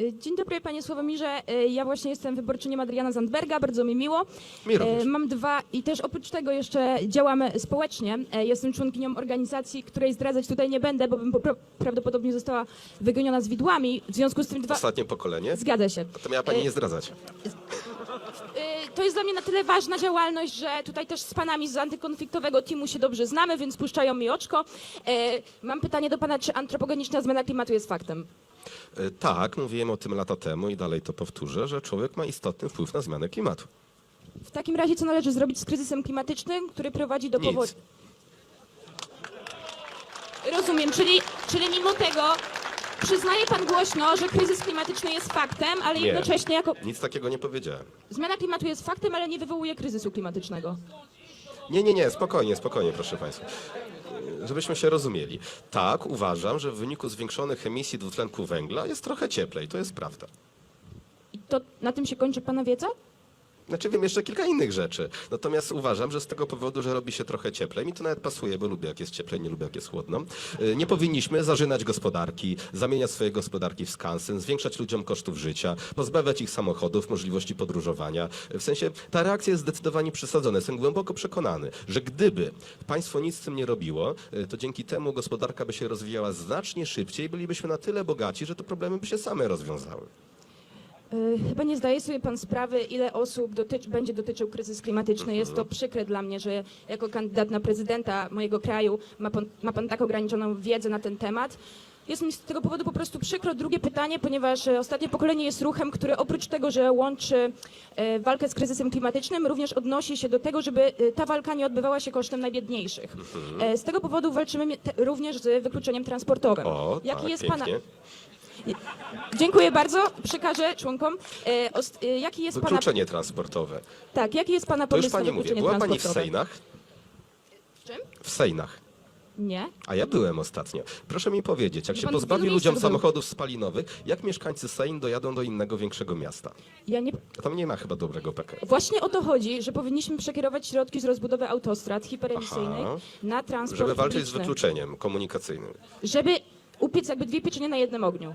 Y, Dzień dobry, panie Sławomirze. Y, Ja właśnie jestem wyborczynią Adriana Zandberga, bardzo mi miło. Mi również. Y, Mam dwa i też oprócz tego jeszcze działamy społecznie. Jestem członkinią organizacji, której zdradzać tutaj nie będę, bo bym prawdopodobnie została wygoniona z widłami. W związku z tym dwa... Ostatnie pokolenie? Zgadza się. To miała pani E, nie zdradzać. To jest dla mnie na tyle ważna działalność, że tutaj też z panami z antykonfliktowego teamu się dobrze znamy, więc puszczają mi oczko. Mam pytanie do pana, czy antropogeniczna zmiana klimatu jest faktem? E, Tak, mówiłem o tym lata temu i dalej to powtórzę, że człowiek ma istotny wpływ na zmianę klimatu. W takim razie co należy zrobić z kryzysem klimatycznym, który prowadzi do Nic. powodzi... Rozumiem, czyli, czyli mimo tego przyznaje pan głośno, że kryzys klimatyczny jest faktem, ale Nie. jednocześnie jako... Nic takiego nie powiedziałem. Zmiana klimatu jest faktem, ale nie wywołuje kryzysu klimatycznego. Nie, nie, nie, spokojnie, spokojnie, proszę państwa. Żebyśmy się rozumieli. Tak, uważam, że w wyniku zwiększonych emisji dwutlenku węgla jest trochę cieplej, to jest prawda. I to na tym się kończy pana wiedza? Znaczy wiem jeszcze kilka innych rzeczy. Natomiast uważam, że z tego powodu, że robi się trochę cieplej, mi to nawet pasuje, bo lubię jak jest cieplej, nie lubię jak jest chłodno. y, Nie powinniśmy zarzynać gospodarki, zamieniać swoje gospodarki w skansen, zwiększać ludziom kosztów życia, pozbawiać ich samochodów, możliwości podróżowania. W sensie ta reakcja jest zdecydowanie przesadzona. Jestem głęboko przekonany, że gdyby państwo nic z tym nie robiło, y, to dzięki temu gospodarka by się rozwijała znacznie szybciej, bylibyśmy na tyle bogaci, że te problemy by się same rozwiązały. Yy, Chyba nie zdaje sobie pan sprawy, ile osób dotyczy, będzie dotyczył kryzys klimatyczny. Jest to przykre dla mnie, że jako kandydat na prezydenta mojego kraju ma pan, ma pan tak ograniczoną wiedzę na ten temat. Jest mi z tego powodu po prostu przykro. Drugie pytanie, ponieważ e, ostatnie pokolenie jest ruchem, który oprócz tego, że łączy e, walkę z kryzysem klimatycznym, również odnosi się do tego, żeby e, ta walka nie odbywała się kosztem najbiedniejszych. E, Z tego powodu walczymy również z wykluczeniem transportowym. O, Jaki tak, jest pięknie. pana Dziękuję bardzo. Przekażę członkom. E, ost- e, jaki jest pana Wykluczenie transportowe. Tak, jaki jest pana To już na pani mówię. wykluczenie Była pani w transportowe? Sejnach? W czym? W Sejnach. Nie. A ja byłem ostatnio. Proszę mi powiedzieć, jak się pan, w pozbawi ludziom był. samochodów spalinowych, jak mieszkańcy Sejn dojadą do innego, większego miasta? Ja nie. A Tam nie ma chyba dobrego PKS. Właśnie o to chodzi, że powinniśmy przekierować środki z rozbudowy autostrad hiperemisyjnej Aha. na transport Żeby walczyć z publiczny. wykluczeniem komunikacyjnym. Żeby upiec jakby dwie pieczenie na jednym ogniu.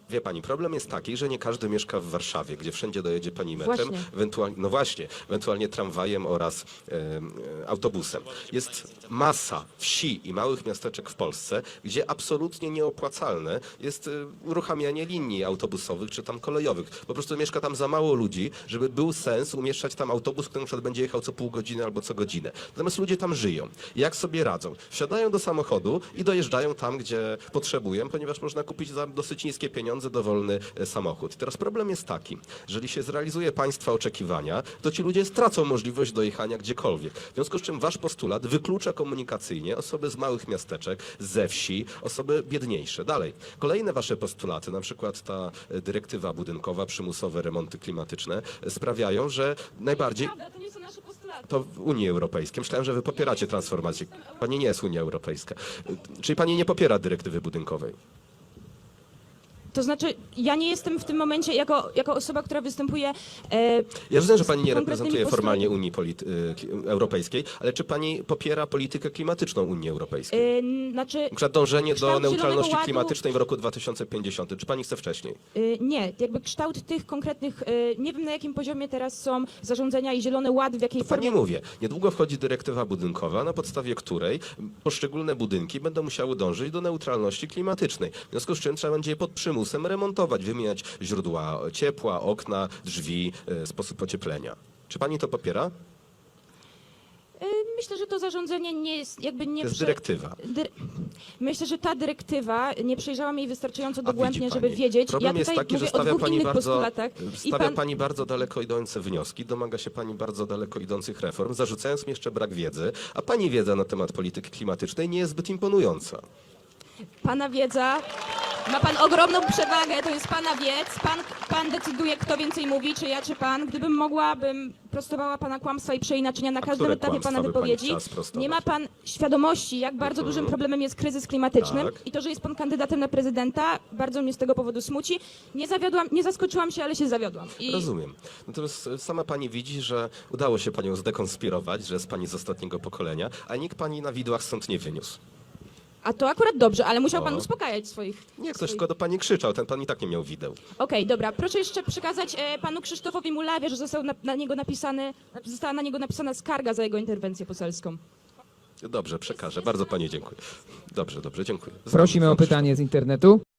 Wie pani, problem jest taki, że nie każdy mieszka w Warszawie, gdzie wszędzie dojedzie pani metrem, Właśnie. ewentualnie, no właśnie, ewentualnie tramwajem oraz autobusem. Jest masa wsi i małych miasteczek w Polsce, gdzie absolutnie nieopłacalne jest e, uruchamianie linii autobusowych czy tam kolejowych. Po prostu mieszka tam za mało ludzi, żeby był sens umieszczać tam autobus, który na przykład będzie jechał co pół godziny albo co godzinę. Natomiast ludzie tam żyją. Jak sobie radzą? Wsiadają do samochodu i dojeżdżają tam, gdzie potrzebują, ponieważ można kupić za dosyć niskie pieniądze dowolny e, samochód. Teraz problem jest taki, jeżeli się zrealizuje państwa oczekiwania, to ci ludzie stracą możliwość dojechania gdziekolwiek. W związku z czym wasz postulat wyklucza komunikacyjnie osoby z małych miasteczek, ze wsi, osoby biedniejsze. Dalej, kolejne wasze postulaty, na przykład ta e, dyrektywa budynkowa, przymusowe remonty klimatyczne, e, sprawiają, że najbardziej Prawda, to nie są nasze postulaty. to w Unii Europejskiej. Myślałem, że wy popieracie transformację. Pani nie jest Unia Europejska. Czyli pani nie popiera dyrektywy budynkowej. To znaczy, ja nie jestem w tym momencie jako, jako osoba, która występuje. E, Ja rozumiem, że pani nie reprezentuje formalnie. Unii kli- Europejskiej, ale czy pani popiera politykę klimatyczną Unii Europejskiej? E, znaczy, dążenie do neutralności Ładu- klimatycznej w roku 2050. Czy pani chce wcześniej? Y, Nie, jakby kształt tych konkretnych, y, nie wiem na jakim poziomie teraz są zarządzenia i Zielony Ład, w jakiej To pani formie. mówię. Niedługo wchodzi dyrektywa budynkowa, na podstawie której poszczególne budynki będą musiały dążyć do neutralności klimatycznej. W związku z czym trzeba będzie je pod przymusem remontować, wymieniać źródła ciepła, okna, drzwi, y, sposób ocieplenia. Czy pani to popiera? Y, Myślę, że to zarządzenie nie jest jakby nie To jest prze- dyrektywa. Dyre... Myślę, że ta dyrektywa nie przejrzałam jej wystarczająco dogłębnie, żeby wiedzieć. Problem ja jest taki, że stawia pani bardzo, stawia pan... pani bardzo daleko idące wnioski, domaga się pani bardzo daleko idących reform, zarzucając mi jeszcze brak wiedzy, a pani wiedza na temat polityki klimatycznej nie jest zbyt imponująca. Pana wiedza. Ma pan ogromną przewagę, to jest pana wiedz. Pan, pan decyduje, kto więcej mówi, czy ja, czy pan. Gdybym mogła, bym prostowała pana kłamstwa i przeinaczenia na każdym które etapie pana by pani wypowiedzi. chciała sprostować? Nie ma pan świadomości, jak bardzo dużym problemem jest kryzys klimatyczny Tak. i to, że jest pan kandydatem na prezydenta, bardzo mnie z tego powodu smuci. Nie zawiodłam, nie zaskoczyłam się, ale się zawiodłam. I Rozumiem. Natomiast e, sama pani widzi, że udało się panią zdekonspirować, że jest pani z ostatniego pokolenia, a nikt pani na widłach stąd nie wyniósł. A to akurat dobrze, ale musiał pan O. uspokajać swoich... Nie, ktoś swoich... tylko do pani krzyczał, ten pan i tak nie miał wideł. Okej, dobra. Proszę jeszcze przekazać e, panu Krzysztofowi Mulawie, że został na, na niego napisany, została na niego napisana skarga za jego interwencję poselską. Dobrze, przekażę. Bardzo pani dziękuję. Dobrze, dobrze, dziękuję. Znam- Prosimy o pytanie z internetu.